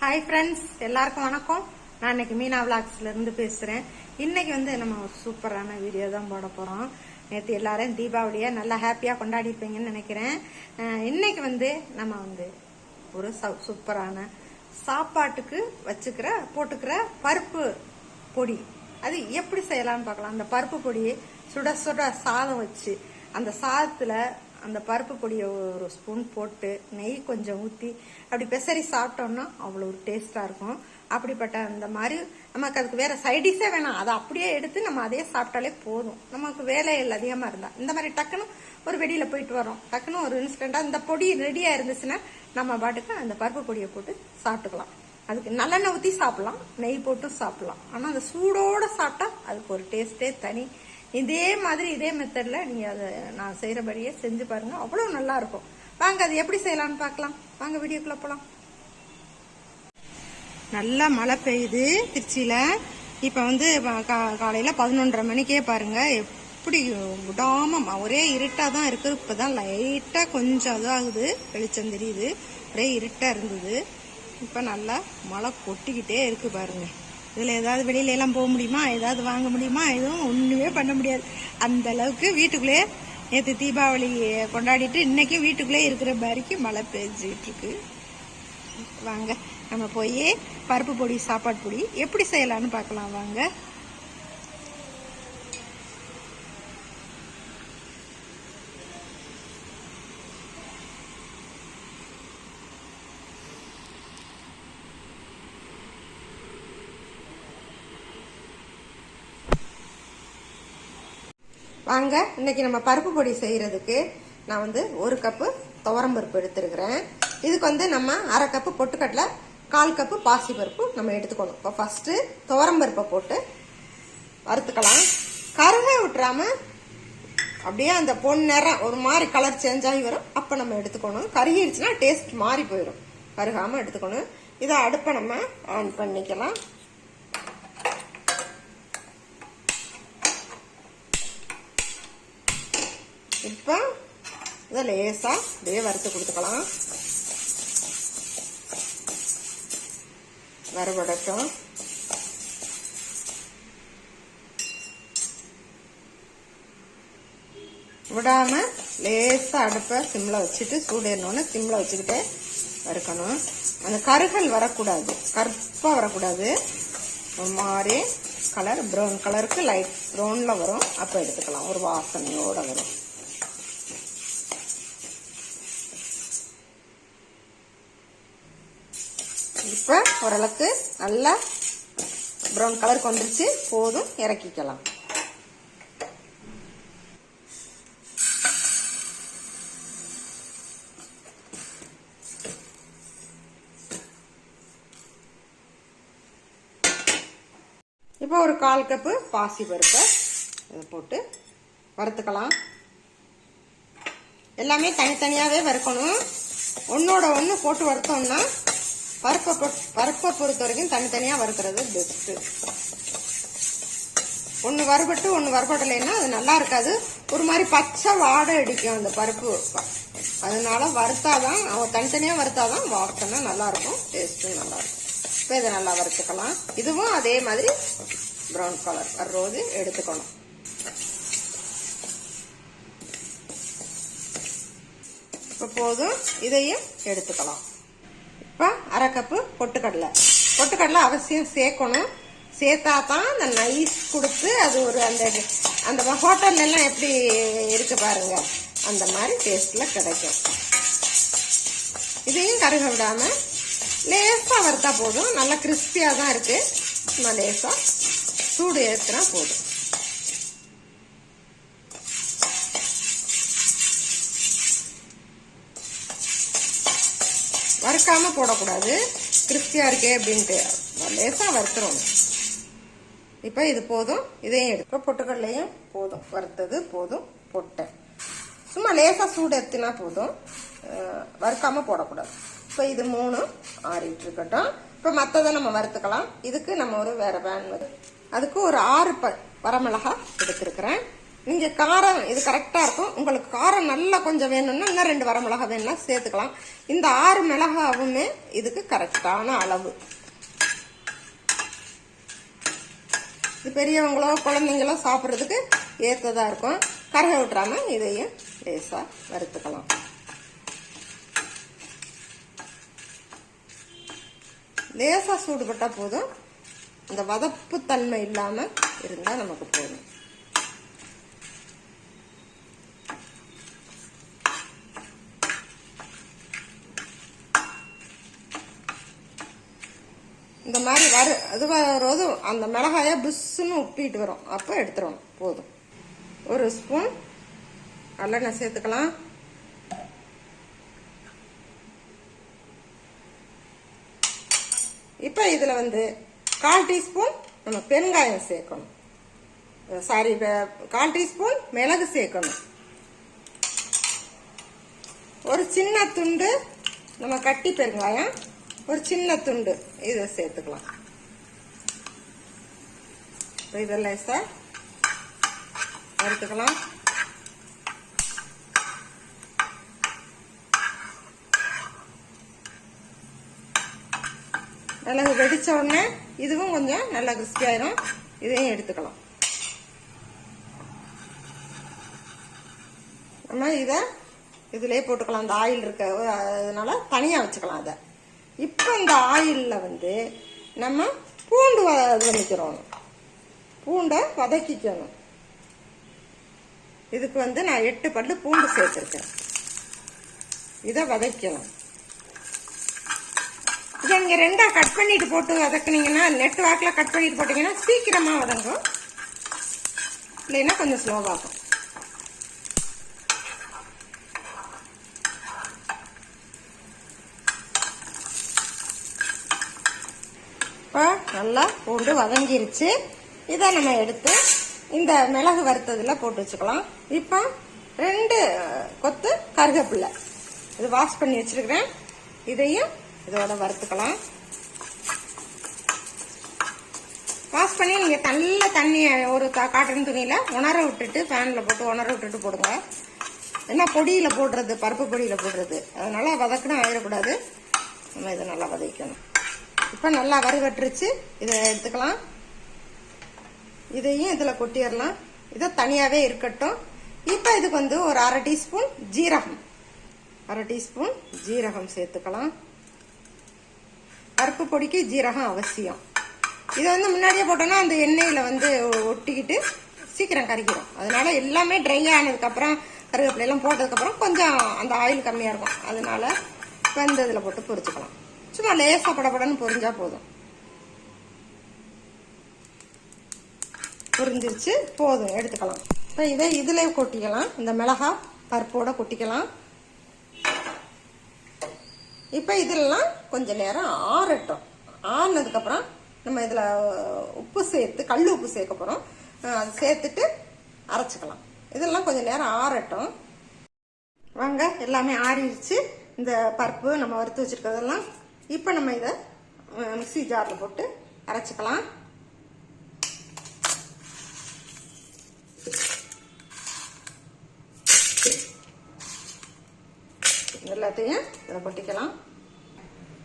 Hi friends எல்லாருக்கும் வணக்கம். நான் இன்னைக்கு மீனா விளாக்ஸ்ல இருந்து பேசுறேன். இன்னைக்கு வந்து நம்ம ஒரு சூப்பரான வீடியோ தான் போட போறோம். நேற்று எல்லாரும் தீபாவளியை நல்லா ஹாப்பியா கொண்டாடிருப்பீங்கன்னு நினைக்கிறேன். இன்னைக்கு வந்து நம்ம வந்து ஒரு சூப்பரான சாப்பாட்டுக்கு வச்சுக்கிற போட்டுக்கிற பருப்பு பொடி. அது எப்படி செய்யலாம்னு பார்க்கலாம். அந்த பருப்பு பொடியை சுட சுட சாதம் வச்சு அந்த சாதத்துல அந்த பருப்பு பொடியை ஒரு ஸ்பூன் போட்டு நெய் கொஞ்சம் ஊற்றி அப்படி பெசரி சாப்பிட்டோம்னா அவ்வளோ ஒரு டேஸ்ட்டாக இருக்கும். அப்படிப்பட்ட அந்த மாதிரி நமக்கு அதுக்கு வேற சைடிஷே வேணாம். அதை அப்படியே எடுத்து நம்ம அதே சாப்பிட்டாலே போதும். நமக்கு வேலைகள் அதிகமாக இருந்தால் இந்த மாதிரி டக்குன்னு ஒரு வெடியில் போயிட்டு வரோம். டக்குன்னு ஒரு இன்ஸ்டண்ட்டாக இந்த பொடி ரெடியாக இருந்துச்சுன்னா நம்ம பாட்டுக்கு அந்த பருப்பு பொடியை போட்டு சாப்பிட்டுக்கலாம். அதுக்கு நல்லெண்ணெய் ஊற்றி சாப்பிடலாம். நெய் போட்டும் சாப்பிடலாம். ஆனால் அந்த சூடோட சாப்பிட்டா அதுக்கு ஒரு டேஸ்டே தனி இதே மாதிரி இதே மெத்தடில் நீங்கள் அதை நான் செய்கிறபடியே செஞ்சு பாருங்கள் அவ்வளோ நல்லாயிருக்கும். வாங்க அது எப்படி செய்யலாம்னு பார்க்கலாம். வாங்க வீடியோக்குள்ள போகலாம் நல்லா மழை பெய்யுது திருச்சியில். இப்போ வந்து கா- காலையில் பதினொன்றரை மணிக்கே பாருங்கள் எப்படி விடாம ஒரே இருட்டாக தான் இருக்குது. இப்போ தான் லைட்டாக கொஞ்சம் இதாகுது வெளிச்சம் தெரியுது. ஒரே இருட்டாக இருந்தது. இப்போ நல்லா மழை கொட்டிக்கிட்டே இருக்குது பாருங்கள் இதில் ஏதாவது வெளியில எல்லாம் போக முடியுமா? ஏதாவது வாங்க முடியுமா? எதுவும் ஒன்றுமே பண்ண முடியாது. அந்த அளவுக்கு வீட்டுக்குள்ளேயே நேற்று தீபாவளி கொண்டாடிட்டு இன்னைக்கு வீட்டுக்குள்ளே இருக்கிற மாதிரிக்கு மழை பெஞ்சிட்டு இருக்கு. வாங்க நம்ம போய் பருப்பு பொடி சாப்பாடு பொடி எப்படி செய்யலாம்னு பார்க்கலாம். வாங்க. வாங்க இன்னைக்கு நம்ம பருப்பு பொடி செய்யறதுக்கு நான் வந்து ஒரு கப்பு துவரம் பருப்பு எடுத்துருக்கிறேன். இதுக்கு வந்து நம்ம அரை கப்பு பொட்டுக்கடலை கால் கப்பு பாசி பருப்பு நம்ம எடுத்துக்கணும். இப்போ ஃபர்ஸ்ட் துவரம் பருப்பை போட்டு வறுத்துக்கலாம். கருகை விட்டுறாம அப்படியே அந்த பொன் நேரம் ஒரு மாதிரி கலர் சேஞ்ச் ஆகி வரும். அப்போ நம்ம எடுத்துக்கணும். கருகிடுச்சுன்னா டேஸ்ட் மாறி போயிடும். கருகாமல் எடுத்துக்கணும். இதை அடுப்பை நம்ம ஆன் பண்ணிக்கலாம். இப்போ இதை லேசாக அப்படியே வறுத்து கொடுத்துக்கலாம். வறுபடட்டும். விடாமல் லேசாக அடுப்பை சிம்மில் வச்சுட்டு சூடேறணுன்னு சிம்மில் வச்சுக்கிட்டே வறுக்கணும். அந்த கருகல் வரக்கூடாது. கருப்பாக வரக்கூடாது. ஒரு மாதிரி கலர் ப்ரௌன் கலருக்கு லைட் ப்ரௌனில் வரும். அப்போ எடுத்துக்கலாம். ஒரு வாசனையோடு வரும். இப்போ ஓரளவுக்கு நல்லா ப்ரௌன் கலர் கொண்டுருச்சு. போதும் இறக்கிக்கலாம். இப்போ ஒரு கால் கப்பு பாசி பருப்பை இதை போட்டு வறுத்துக்கலாம். எல்லாமே தனித்தனியாகவே வறுக்கணும். ஒன்னோட ஒன்று போட்டு வறுத்தோம்னா பருப்பை பருப்பை பொறுத்த வரைக்கும் தனித்தனியாக வறுக்கிறது பெஸ்ட்டு ஒன்று வறுபட்டு ஒன்று வறுபடலைன்னா அது நல்லா இருக்காது. ஒரு மாதிரி பச்சை வாடை அடிக்கும் அந்த பருப்பு. அதனால வறுத்தாதான் அவன் தனித்தனியாக வறுத்தாதான் வாசனை நல்லாயிருக்கும் டேஸ்ட்டும் நல்லாயிருக்கும். இப்போ இதை நல்லா வறுத்துக்கலாம். இதுவும் அதே மாதிரி ப்ரௌன் கலர் வர்றது எடுத்துக்கணும். இப்போ போதும் இதையும் எடுத்துக்கலாம். இப்போ அரை கப்பு பொட்டுக்கடலை. பொட்டுக்கடலை அவசியம் சேர்க்கணும். சேர்த்தா தான் அந்த நைஸ் கொடுத்து அது ஒரு அந்த அந்த ஹோட்டல்லாம் எப்படி இருக்கு பாருங்க. அந்த மாதிரி டேஸ்ட்டில் கிடைக்கும். இதையும் கருக விடாமல் லேசாக வறுத்தா போதும். நல்லா கிறிஸ்பியாக தான் இருக்குது சும்மா லேசாக சூடு ஏற்றுனா போதும். வறுக்காம போடக்கூடாது. கிறிஸ்டியா இருக்கே அப்படின்ட்டு. லேசா வறுத்துறோம். இப்போ இது போதும். இதையும் எடுக்க பொட்டுக்கடலையும் போதும். வறுத்தது போதும். பொட்டை சும்மா லேசா சூடு எடுத்தினா போதும். வறுக்காமல் வறுக்காம போடக்கூடாது. இப்போ இது மூணு ஆறிட்டு இருக்கட்டும். இப்போ மற்றதை நம்ம வறுத்துக்கலாம். இதுக்கு நம்ம ஒரு வேற பேன் அதுக்கு ஒரு ஆறு ப வரமிளகா எடுத்திருக்கிறேன். நீங்கள் காரம் இது கரெக்டாக இருக்கும். உங்களுக்கு காரம் நல்லா கொஞ்சம் வேணும்னா இன்னும் ரெண்டு வர மிளகா வேணும்னா சேர்த்துக்கலாம். இந்த ஆறு மிளகாவுமே இதுக்கு கரெக்டான அளவு. இது பெரியவங்களோ குழந்தைங்களோ சாப்பிட்றதுக்கு ஏற்றதாக இருக்கும். கரக விட்டுறாம இதையும் லேசாக வறுத்துக்கலாம். லேசாக சூடுபட்டால் போதும். அந்த வதப்பு தன்மை இல்லாமல் இருந்தால் நமக்கு போதும். இந்த மாதிரி வரு அது வரும்போது அந்த மிளகாய புஷ்ஷுன்னு உப்பிட்டு வரும். அப்போ எடுத்துடணும். போதும். ஒரு ஸ்பூன் நல்லெண்ணெய் சேர்த்துக்கலாம். இப்போ இதில் வந்து கால் டீஸ்பூன் நம்ம பெருங்காயம் சேர்க்கணும். சாரி கால் டீஸ்பூன் மிளகு சேர்க்கணும். ஒரு சின்ன துண்டு நம்ம கட்டி பெருங்காயம். ஒரு சின்ன துண்டு. இதை சேர்த்துக்கலாம். இப்போ இதெல்லாம் சார் வறுத்துக்கலாம். மிளகு வெடிச்ச உடனே இதுவும் கொஞ்சம் நல்லா கிறிஸ்பி ஆயிரும். இதையும் எடுத்துக்கலாம். நம்ம இதை இதிலே போட்டுக்கலாம். அந்த ஆயில் இருக்க அதனால தனியாக வச்சுக்கலாம் அதை. இப்போ இந்த ஆயிலில் வந்து நம்ம பூண்டு வதக்கிக்கிறோம் பூண்டை வதக்கிக்கணும். இதுக்கு வந்து நான் எட்டு பல்லு பூண்டு சேர்த்துருக்கேன். இதை வதக்கணும். இதை நீங்கள் ரெண்டாக கட் பண்ணிட்டு போட்டு வதக்குனீங்கன்னா நெட் வாக்கில் கட் பண்ணிட்டு போட்டிங்கன்னா சீக்கிரமாக வதங்கும். இல்லைன்னா கொஞ்சம் ஸ்லோவாகும் இப்போ நல்லா பூண்டு வதங்கிருச்சு. இதை நம்ம எடுத்து இந்த மிளகு வறுத்ததில் போட்டு வச்சுக்கலாம். இப்போ ரெண்டு கொத்து கருவேப்பில்லை இது வாஷ் பண்ணி வச்சிருக்கிறேன். இதையும் இதோட வறுத்துக்கலாம். வாஷ் பண்ணி நீங்கள் நல்ல தண்ணியை ஒரு காட்டன் துணியில் உணர விட்டுட்டு ஃபேனில் போட்டு உணர விட்டுட்டு போடுங்க. ஏன்னா பொடியில் போடுறது பருப்பு பொடியில் போடுறது. அதனால் வதக்கணும் ஆயிடக்கூடாது. நம்ம இதை நல்லா வதக்கணும். இப்போ நல்லா வறுவட்டுருச்சு. இதை எடுத்துக்கலாம். இதையும் இதில் கொட்டிடலாம். இதை தனியாகவே இருக்கட்டும். இப்போ இதுக்கு வந்து ஒரு அரை டீஸ்பூன் ஜீரகம். அரை டீஸ்பூன் ஜீரகம் சேர்த்துக்கலாம். பருப்பு பொடிக்கு ஜீரகம் அவசியம். இதை வந்து முன்னாடியே போட்டோம்னா அந்த எண்ணெயில் வந்து ஒட்டிக்கிட்டு சீக்கிரம் கறிக்கிறோம். அதனால எல்லாமே ட்ரை ஆனதுக்கப்புறம் கருவேப்பிலையெல்லாம் போட்டதுக்கப்புறம் கொஞ்சம் அந்த ஆயில் கம்மியாக இருக்கும். அதனால இப்போ இந்த இதில் போட்டு பொரிச்சுக்கலாம். சும்மா லேசாக படப்படன்னு பொரிஞ்சா போதும். பொரிஞ்சிருச்சு போதும் எடுத்துக்கலாம். இப்போ இதை இதிலே கொட்டிக்கலாம். இந்த மிளகா பருப்போட கொட்டிக்கலாம். இப்போ இதெல்லாம் கொஞ்ச நேரம் ஆறட்டும். ஆறுனதுக்கப்புறம் நம்ம இதில் உப்பு சேர்த்து கல் உப்பு சேர்க்க போகிறோம் அது சேர்த்துட்டு அரைச்சிக்கலாம். இதெல்லாம் கொஞ்சம் நேரம் ஆறட்டும். வாங்க எல்லாமே ஆறிடுச்சு. இந்த பருப்பு நம்ம வறுத்து வச்சிருக்கிறதெல்லாம் இப்போ நம்ம இதை மிக்சி ஜாரில் போட்டு அரைச்சிக்கலாம். எல்லாத்தையும் இதில் கொட்டிக்கலாம்.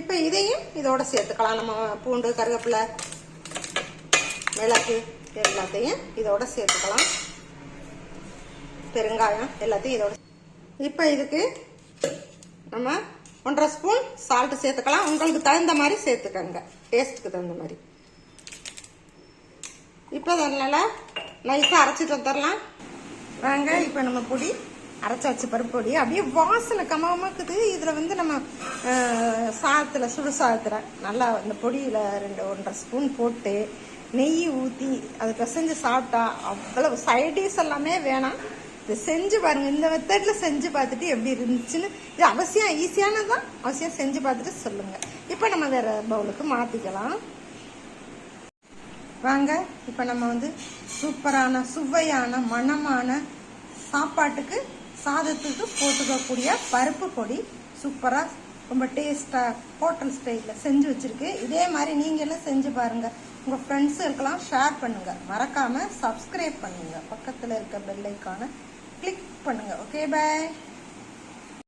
இப்போ இதையும் இதோட சேர்த்துக்கலாம். நம்ம பூண்டு கருவேப்பிலை மிளகு எல்லாத்தையும் இதோட சேர்த்துக்கலாம். பெருங்காயம் எல்லாத்தையும் இதோட இப்போ இதுக்கு நம்ம ஒன்றரை ஸ்பூன் சால்ட்டு சேர்த்துக்கலாம். உங்களுக்கு தகுந்த மாதிரி சேர்த்துக்கங்க. டேஸ்ட்டுக்கு தகுந்த மாதிரி. இப்போ அதனால நைஸாக அரைச்சிட்டு வந்துடலாம். வாங்க இப்போ நம்ம பொடி. அரைச்சி வச்ச பருப்பு பொடி. அப்படியே வாசனை கமகமாக்குது இதில் வந்து நம்ம சாதத்தில் சுடு சாதத்தில் நல்லா இந்த பொடியில் ரெண்டு ஒன்றரை ஸ்பூன் போட்டு நெய் ஊற்றி அதை பிசைஞ்சு சாப்பிட்டா அவ்வளவு சைடிஷ் எல்லாமே வேணாம். இது செஞ்சு பாருங்க. இந்த மெத்தடில் செஞ்சு பார்த்துட்டு எப்படி இருந்துச்சுன்னு. இது அவசியம் ஈஸியானதான் அவசியம் செஞ்சு பார்த்துட்டு சொல்லுங்க. இப்போ நம்ம வேற பவுலுக்கு மாற்றிக்கலாம் வாங்க இப்போ நம்ம வந்து சூப்பரான சுவையான மணமான சாப்பாட்டுக்கு சாதத்துக்கு போட்டுக்கக்கூடிய பருப்பு பொடி சூப்பராக ரொம்ப டேஸ்ட்டாக ஹோட்டல் ஸ்டைலில் செஞ்சு வச்சுருக்கு. இதே மாதிரி நீங்களும் செஞ்சு பாருங்கள் உங்கள் ஃப்ரெண்ட்ஸுக்கெல்லாம் ஷேர் பண்ணுங்கள் மறக்காமல் சப்ஸ்கிரைப் பண்ணுங்கள் பக்கத்தில் இருக்க பெல்லைக்கான கிளிக் பண்ணுங்கள் ஓகே பாய்